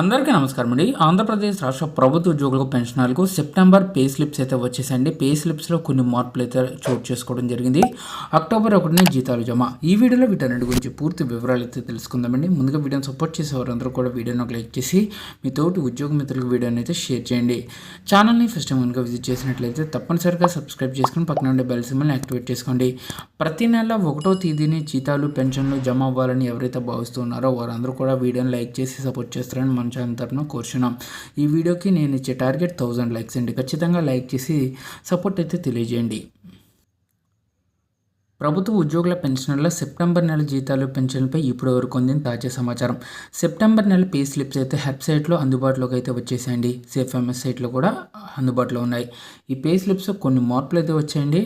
అందరికీ నమస్కారం అండి. ఆంధ్రప్రదేశ్ రాష్ట్ర ప్రభుత్వ ఉద్యోగులకు పెన్షనర్లకు సెప్టెంబర్ పే స్లిప్స్ అయితే వచ్చేసాయండి. పే స్లిప్స్లో కొన్ని మార్పులు అయితే చోటు చేసుకోవడం జరిగింది. అక్టోబర్ ఒకటిని జీతాలు జమ. ఈ వీడియోలో వీటన్నిటి గురించి పూర్తి వివరాలు అయితే తెలుసుకుందామండి. ముందుగా వీడియోని సపోర్ట్ చేసే వారందరూ కూడా వీడియోని ఒక లైక్ చేసి మీ తోటి ఉద్యోగ మిత్రులకు వీడియోని అయితే షేర్ చేయండి. ఛానల్ని ఫస్ట్ టైం కనుక విజిట్ చేసినట్లయితే తప్పనిసరిగా సబ్స్క్రైబ్ చేసుకుని పక్కన ఉండే బెల్ సింబల్ని యాక్టివేట్ చేసుకోండి. ప్రతి నెల ఒకటో తేదీని జీతాలు పెన్షన్లు జమ అవ్వాలని ఎవరైతే భావిస్తున్నారో వారందరూ కూడా వీడియోని లైక్ చేసి సపోర్ట్ చేస్తారని మన ఛానల్ తరఫున కోరుచున్నాం. ఈ వీడియోకి నేను ఇచ్చే టార్గెట్ థౌజండ్ లైక్స్ అండి. ఖచ్చితంగా లైక్ చేసి సపోర్ట్ అయితే తెలియజేయండి. ప్రభుత్వ ఉద్యోగుల పెన్షనర్ల సెప్టెంబర్ నెల జీతాలు పెన్షన్లపై ఇప్పటి వరకు అందిన తాజా సమాచారం. సెప్టెంబర్ నెల పే స్లిప్స్ అయితే వెబ్సైట్లో అందుబాటులోకి అయితే వచ్చేసాయండి. సిఎఫ్ఎంఎస్ సైట్లో కూడా అందుబాటులో ఉన్నాయి. ఈ పే స్లిప్స్ కొన్ని మార్పులు అయితే వచ్చాయండి.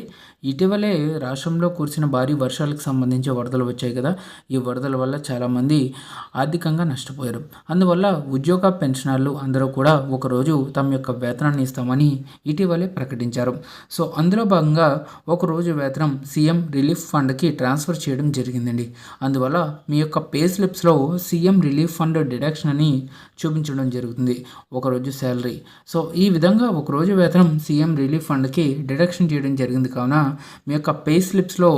ఇటీవలే రాష్ట్రంలో కురిసిన భారీ వర్షాలకు సంబంధించి వరదలు వచ్చాయి కదా. ఈ వరదల వల్ల చాలామంది ఆర్థికంగా నష్టపోయారు. అందువల్ల ఉద్యోగ పెన్షనర్లు అందరూ కూడా ఒకరోజు తమ యొక్క వేతనాన్ని ఇస్తామని ఇటీవలే ప్రకటించారు. సో అందులో భాగంగా ఒకరోజు వేతనం సీఎం రిలీఫ్ ఫండ్కి ట్రాన్స్ఫర్ చేయడం జరిగిందండి. అందువల్ల మీ యొక్క పే స్లిప్స్లో సీఎం రిలీఫ్ ఫండ్ డిడక్షన్ అని చూపించడం జరుగుతుంది. ఒకరోజు శాలరీ. సో ఈ విధంగా ఒకరోజు వేతనం సీఎం రిలీఫ్ ఫండ్కి డిడక్షన్ చేయడం జరిగింది. కావున మీ యొక్క పే స్లిప్స్లో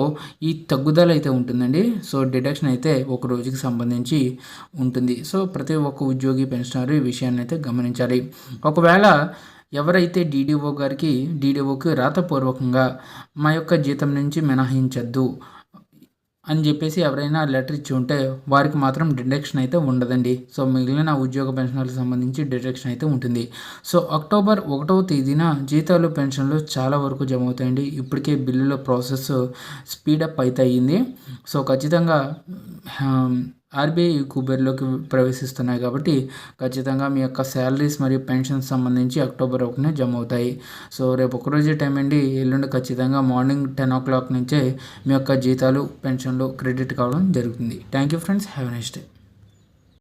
ఈ తగ్గుదల అయితే ఉంటుందండి. సో డిడక్షన్ అయితే ఒక రోజుకి సంబంధించి ఉంటుంది. సో ప్రతి ఒక్క ఉద్యోగి పెన్షనర్ ఈ విషయాన్ని అయితే గమనించాలి. ఒకవేళ ఎవరైతే డీడీఓ గారికి డీడీఓకి రాతపూర్వకంగా మా యొక్క జీతం నుంచి మినహాయించద్దు అని చెప్పేసి ఎవరైనా లెటర్ ఇచ్చి ఉంటే వారికి మాత్రం డిడక్షన్ అయితే ఉండదండి. సో మిగిలిన ఉద్యోగ పెన్షన్లకు సంబంధించి డిడక్షన్ అయితే ఉంటుంది. సో అక్టోబర్ ఒకటవ తేదీన జీతాలు పెన్షన్లు చాలా వరకు జమ అవుతాయండి ఇప్పటికే బిల్లుల ప్రాసెస్ స్పీడప్ అయితే అయ్యింది. సో ఖచ్చితంగా ఆర్బీఐ కుబేర్లోకి ప్రవేశిస్తున్నాయి కాబట్టి ఖచ్చితంగా మీ యొక్క శాలరీస్ మరియు పెన్షన్స్ సంబంధించి అక్టోబర్ ఒకటినే జమ అవుతాయి సో రేపు ఒకరోజే టైం అండి. ఎల్లుండి ఖచ్చితంగా మార్నింగ్ టెన్ ఓ క్లాక్ నుంచే మీ యొక్క జీతాలు పెన్షన్లు క్రెడిట్ కావడం జరుగుతుంది. Thank you friends. Have next day.